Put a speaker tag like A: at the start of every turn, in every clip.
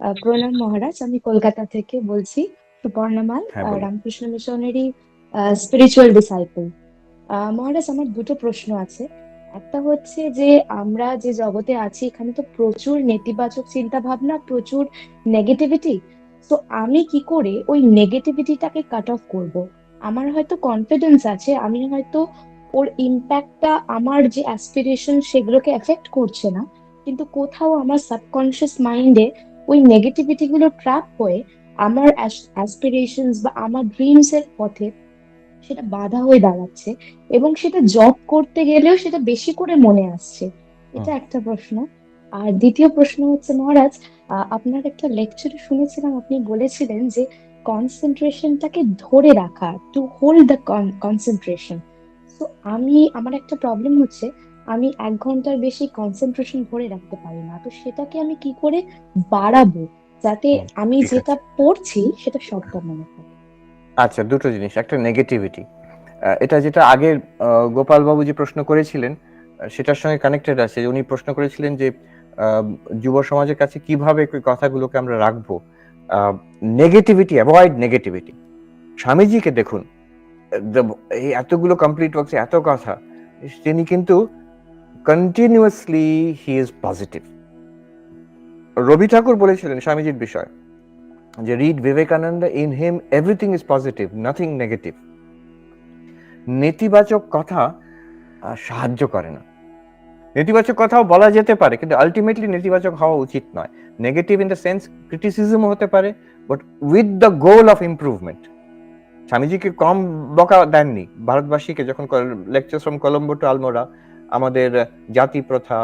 A: প্রণাম মহারাজ আমি কলকাতা থেকে বলছি সুপর্ণামাল
B: হ্যাঁ
A: রামকৃষ্ণ মিশনেরই স্পিরিচুয়াল ডিসাইপল মহারাজ আমার দুটো প্রশ্ন আছে। একটা হচ্ছে যে আমরা যে জগতে আছি এখানে তো প্রচুর নেতিবাচক চিন্তা ভাবনা প্রচুর নেগেটিভিটি তো আমি কি করে ওই নেগেটিভিটিটাকে কাট অফ করব? আমার হয়তো কনফিডেন্স আছে আমি হয়তো ওর ইম্প্যাক্টটা আমার যে অ্যাসপিরেশন সেগুলোকে এফেক্ট করছে না। কিন্তু কোথাও আমার সাবকনশিয়াস মাইন্ডে ওই নেগেটিভিটি গুলো ট্র্যাপ হয়ে আমার অ্যাসপিরেশনস বা আমার ড্রিমস এর পথে সেটা বাধা হয়ে দাঁড়াচ্ছে এবং সেটা জব করতে গেলেও সেটা বেশি করে মনে আসছে। এটা একটা প্রশ্ন। আর দ্বিতীয় প্রশ্ন হচ্ছে মহারাজ আপনার একটা লেকচারে শুনেছিলাম আপনি বলেছিলেন যে কনসেন্ট্রেশনটাকে ধরে রাখা টু হোল্ড দ্য কনসেন্ট্রেশন তো আমি আমার একটা প্রবলেম হচ্ছে আমি এক ঘণ্টার বেশি কনসেন্ট্রেশন ধরে রাখতে পারি না। তো সেটাকে আমি কি করে বাড়াবো? যাতে আমি যেটা পড়ছি সেটা সবটা মনে থাকে
B: আচ্ছা দুটো জিনিস একটা নেগেটিভিটি এটা যেটা আগের গোপাল বাবু যে প্রশ্ন করেছিলেন সেটার সঙ্গে কানেক্টেড আছে উনি প্রশ্ন করেছিলেন যে যুব সমাজের কাছে কীভাবে কথাগুলোকে আমরা রাখব। নেগেটিভিটি অ্যাভয়েড নেগেটিভিটি স্বামীজিকে দেখুন এই এতগুলো কমপ্লিট ওয়ার্কস এত কথা তিনি কিন্তু continuously he is positive Rabi Thakur বলেছিলেন, স্বামীজির বিষয়, যে read Vivekananda in him everything is positive nothing negative নেতিবাচক কথা সাহায্য করে না। নেতিবাচক কথাও বলা যেতে পারে, কিন্তু আলটিমেটলি নেতিবাচক হওয়া উচিত নয়। Negative in the sense criticism হতে পারে but with the goal of improvement স্বামীজিকে কম বকা দেননি। ভারতবাসীকে যখন lecture from Colombo to Almora আমাদের জাতি প্রথা,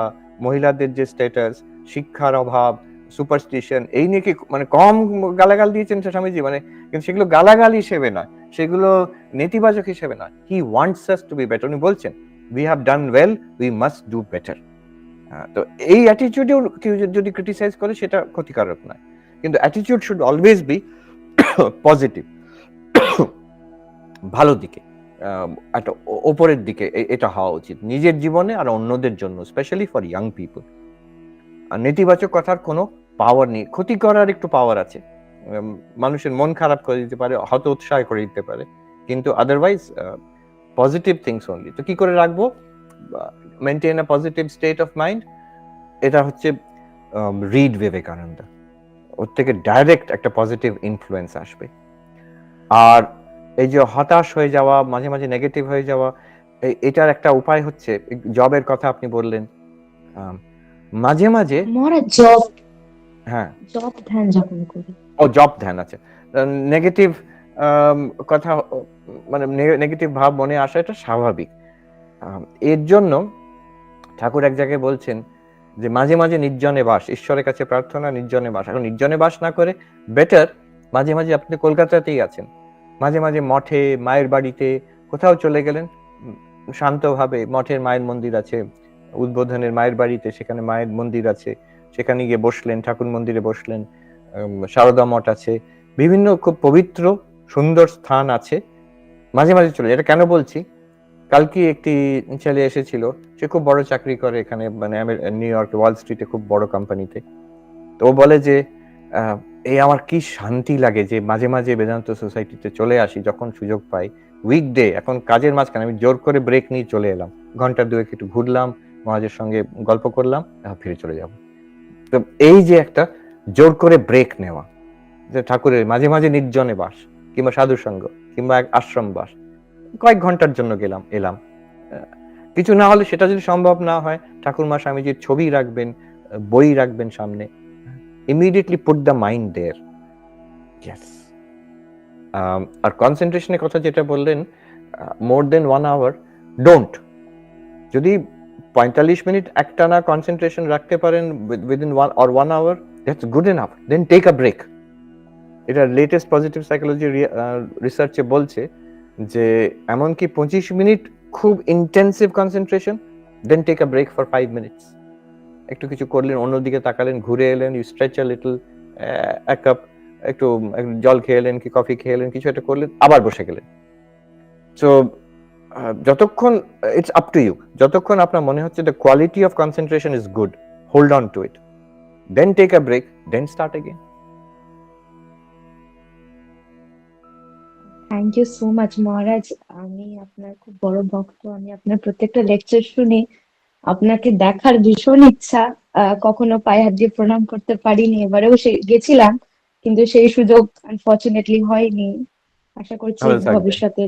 B: মহিলাদের যে স্ট্যাটাস শিক্ষার অভাব সুপারস্টিশন এই নিয়ে কি মানে কম গালাগাল দিয়েছেন স্বামীজি? মানে কিন্তু সেগুলো গালাগাল হিসেবে নয়, সেগুলো নেতিবাচক হিসেবে নয়। He wants us to be better উনি বলছেন we have done well we must do better তো এই অ্যাটিটিউডেও কেউ যদি ক্রিটিসাইজ করে, সেটা ক্ষতিকারক নয়। কিন্তু attitude should always be positive ভালো দিকে। একটা ওপরের দিকে এটা হওয়া উচিত। নিজের জীবনে আর অন্যদের জন্য স্পেশালি ফর ইয়াং পিপল আর নেতিবাচক কথার কোনো পাওয়ার নেই। ক্ষতি করার একটু পাওয়ার আছে। মানুষের মন খারাপ করে দিতে পারে, হত উৎসাহ করে দিতে পারে। কিন্তু আদারওয়াইজ পজিটিভ থিংস অনলি তো কি করে রাখব? Maintain a positive state of mind এটা হচ্ছে রিড বিবেকানন্দ ওর থেকে ডাইরেক্ট একটা পজিটিভ ইনফ্লুয়েন্স আসবে। আর এই যে হতাশ হয়ে যাওয়া মাঝে মাঝে নেগেটিভ হয়ে যাওয়া এটার একটা উপায় হচ্ছে জবের কথা আপনি বললেন। মাঝে মাঝে
A: জব
B: হ্যাঁ।
A: জব ধ্যান যখন করি।
B: ও জব ধ্যান আছে। নেগেটিভ কথা মানে নেগেটিভ ভাব মনে আসা এটা স্বাভাবিক। এর জন্য ঠাকুর এক জায়গায় বলছেন যে মাঝে মাঝে নির্জনে বাস ঈশ্বরের কাছে প্রার্থনা নির্জনে বাস। এখন নির্জনে বাস না করে বেটার মাঝে মাঝে আপনি কলকাতাতেই আছেন। মাঝে মাঝে মঠে, মায়ের বাড়িতে কোথাও চলে গেলেন, শান্তভাবে মঠের মায়ের মন্দির আছে, উদ্বোধনের মায়ের বাড়িতে সেখানে মায়ের মন্দির আছে, সেখানে গিয়ে বসলেন, ঠাকুর মন্দিরে বসলেন সারদা মঠ আছে, বিভিন্ন খুব পবিত্র, সুন্দর স্থান আছে, মাঝে মাঝে চলে এটা কেন বলছি? কালকে একটি ছেলে এসেছিল, সে খুব বড় চাকরি করে এখানে মানে নিউ ইয়র্ক, ওয়াল স্ট্রিটে খুব বড় কোম্পানিতে তো ও বলে যে এই আমার কি শান্তি লাগে যে মাঝে মাঝে বেদান্ত সোসাইটিতে চলে আসি, যখন সুযোগ পাই উইকডে এখন কাজের মাঝখানে আমি জোর করে ব্রেক নিয়ে চলে এলাম। ঘণ্টা দুয়েক একটু ঘুরলাম মহাজের সঙ্গে গল্প করলাম ফিরে চলে যাব। তো এই যে একটা জোর করে ব্রেক নেওয়া, যে ঠাকুরের মাঝে মাঝে নির্জনে বাস, কিংবা সাধু সঙ্গ কিংবা এক আশ্রম বাস, কয়েক ঘণ্টার জন্য গেলাম, এলাম। কিছু না হলে সেটা যদি সম্ভব না হয় ঠাকুর ঠাকুরমা স্বামীজির ছবি রাখবেন বই রাখবেন সামনে immediately put the mind there yes আর কনসেন্ট্রেশনের কথা যেটা বললেন more than one hour don't যদি পঁয়তাল্লিশ মিনিট একটানা কনসেন্ট্রেশন রাখতে পারেন within one or one hour that's good enough then take a break এটা লেটেস্ট পজিটিভ সাইকোলজি রিসার্চে বলছে যে এমনকি পঁচিশ মিনিট খুব intensive concentration then take a break for five minutes একটু কিছু করলেন, অন্যদিকে তাকালেন, ঘুরে এলেন ইউ স্ট্রেচ আ লিটল এক কাপ একটু জল খেয়ে এলেন, কি কফি খেয়ে এলেন, কিছু একটা করলেন, আবার বসে গেলেন। সো যতক্ষণ ইটস আপ টু ইউ যতক্ষণ আপনার মনে হচ্ছে the quality of concentration is good hold on to it then take a break then start again
A: thank you so much Maharaj আমি আপনার খুব বড় ভক্ত, আমি আপনার প্রত্যেকটা লেকচার শুনি আপনাকে দেখার ভীষণ ইচ্ছা আহ, কখনো পায়ে হাত দিয়ে প্রণাম করতে পারিনি এবারেও সে গেছিলাম কিন্তু সেই সুযোগ আনফর্চুনেটলি হয়নি। আশা করছি ভবিষ্যতে